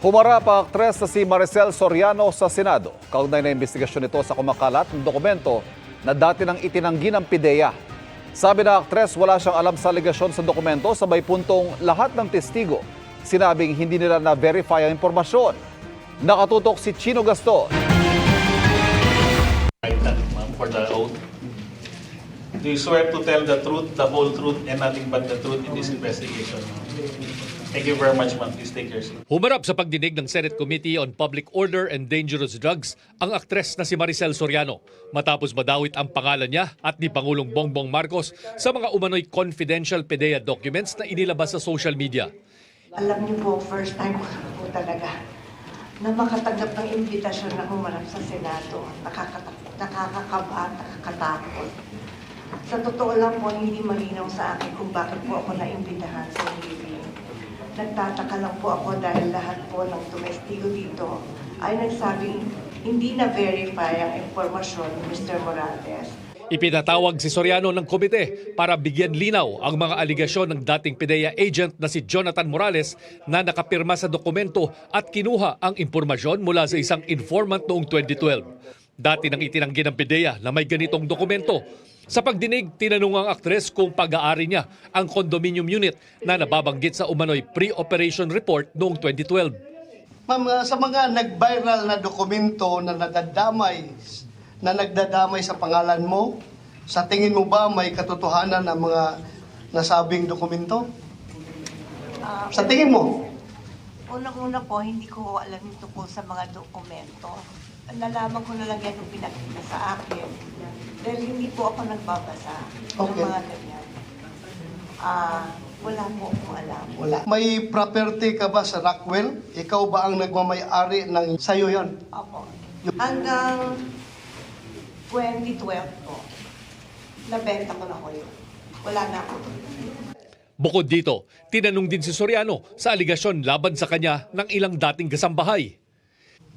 Humarap ang aktres na si Maricel Soriano sa Senado. Kaugnay na investigasyon nito sa kumakalat ng dokumento na dati nang itinanggi ng PIDEA. Sabi ng aktres, wala siyang alam sa aligasyon sa dokumento sabay puntong lahat ng testigo. Sinabing hindi nila na-verify ang impormasyon. Nakatutok si Chino Gaston. For the oath. Do you swear to tell the truth, the whole truth, and nothing but the truth in this investigation? Thank you very much, ma'am. Please take your seat. Humarap sa pagdinig ng Senate Committee on Public Order and Dangerous Drugs ang aktres na si Maricel Soriano matapos madawit ang pangalan niya at ni Pangulong Bongbong Marcos sa mga umano'y confidential PDEA documents na inilabas sa social media. Alam niyo po, first time ko po talaga na makatanggap ng imbitasyon na humarap sa Senado. Nakakatak- nakakakaba, nakakatakot. Sa totoo lang po, hindi malinaw sa akin kung bakit po ako naimbitahan sa hearing. Nagtataka lang po ako dahil lahat po ng tumestigo dito ay nagsabing hindi na-verify ang impormasyon ni Mr. Morales. Ipinatawag si Soriano ng komite para bigyan linaw ang mga aligasyon ng dating PDEA agent na si Jonathan Morales na nakapirma sa dokumento at kinuha ang impormasyon mula sa isang informant noong 2012. Dati nang itinanggi ng PDEA na may ganitong dokumento. Sa pagdinig, tinanong ang aktres kung pag-aari niya ang condominium unit na nababanggit sa umano'y pre-operation report noong 2012. Ma'am, uh, sa mga nag-viral na dokumento na nadadamay, na nagdadamay sa pangalan mo, sa tingin mo ba may katotohanan ang mga nasabing dokumento? Ah, Sa tingin mo? Unang-una po, hindi ko alam ito po sa mga dokumento. Nalaman ko na lang yan yung pinakita sa akin. Dahil hindi po ako nagbabasa ng Okay. mga ganyan. Ah, wala po akong alam. Wala. May property ka ba sa Rockwell? Ikaw ba ang nagmamayari ng sayo yon? Opo. Hanggang 2012 po, nabenta ko na ko yun. Wala na ako. Bukod dito, tinanong din si Soriano sa aligasyon laban sa kanya ng ilang dating kasambahay.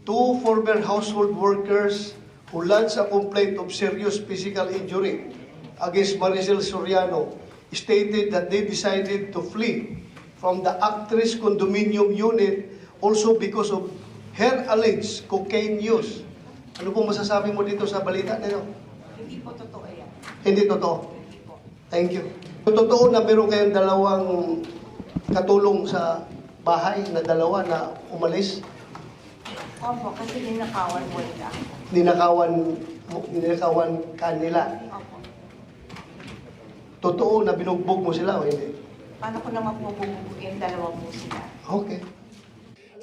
Two former household workers who lodged a complaint of serious physical injury against Maricel Soriano stated that they decided to flee from the actress condominium unit also because of her alleged cocaine use. Ano po masasabi mo dito sa balita na yun? Hindi po totoo yan. Hindi totoo. Hindi po. Thank you. Totoo na meron kayong dalawang katulong sa bahay na dalawa na umalis, Opo, kasi ninakawan mo nila. ninakawan, ninakawan kanila. Opo. Totoo na binugbog mo sila o hindi? Paano ko naman po dalawa po sila? Okay.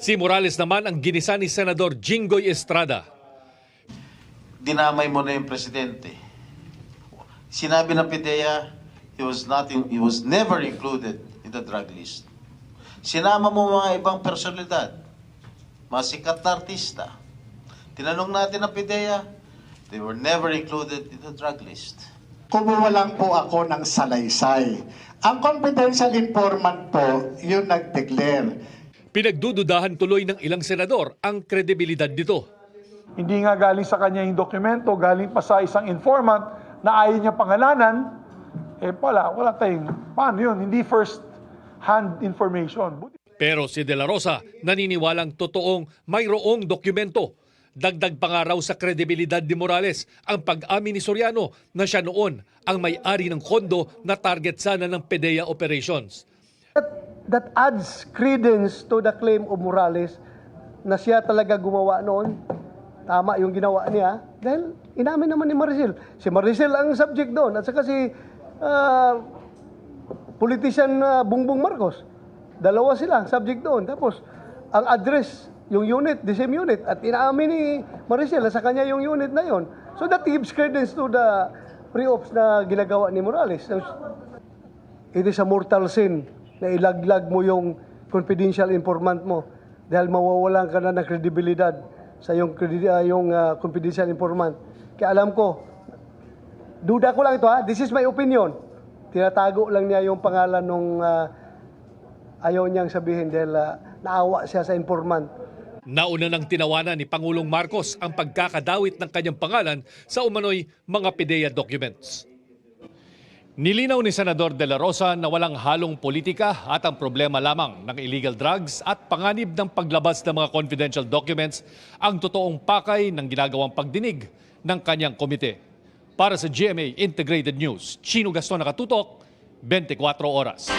Si Morales naman ang ginisa ni Senador Jinggoy Estrada. dinamay mo na yung presidente. Sinabi ng PIDEA, he was not in, he was never included in the drug list. Sinama mo mga ibang personalidad, mga sikat na artista. Tinanong natin ang PIDEA, they were never included in the drug list. Kumuha lang po ako ng salaysay. Ang confidential informant po, yung nag-declare. Pinagdududahan tuloy ng ilang senador ang kredibilidad nito. Hindi nga galing sa kanya yung dokumento, galing pa sa isang informant na ayaw niya pangalanan, eh wala, wala tayong, paano yun? Hindi first hand information. Pero si De La Rosa naniniwalang totoong mayroong dokumento. Dagdag pa nga raw sa kredibilidad ni Morales ang pag-amin ni Soriano na siya noon ang may-ari ng kondo na target sana ng PDEA operations. That adds credence to the claim of Morales na siya talaga gumawa noon. Tama yung ginawa niya. Dahil inamin naman ni Maricel. Si Maricel ang subject doon. At saka si ah, politician ah, Bongbong Marcos. Dalawa sila subject doon. Tapos ang address, yung unit, the same unit. At inaamin ni Maricel sa kanya yung unit na yon. So that gives credence to the pre-ops na ginagawa ni Morales. It is a mortal sin na ilaglag mo yung confidential informant mo dahil mawawalan ka na ng kredibilidad sa yung, ah, yung ah, confidential informant. Kaya alam ko, duda ko lang ito ha, this is my opinion. Tinatago lang niya yung pangalan nung ah, ayaw niyang sabihin dahil ah, naawa siya sa informant. Nauna nang tinawanan ni Pangulong Marcos ang pagkakadawit ng kanyang pangalan sa umano'y mga PDEA documents. Nilinaw ni Senador De La Rosa na walang halong politika at ang problema lamang ng illegal drugs at panganib ng paglabas ng mga confidential documents ang totoong pakay ng ginagawang pagdinig ng kanyang komite. Para sa GMA Integrated News, Chino Gaston Nakatutok, 24 oras.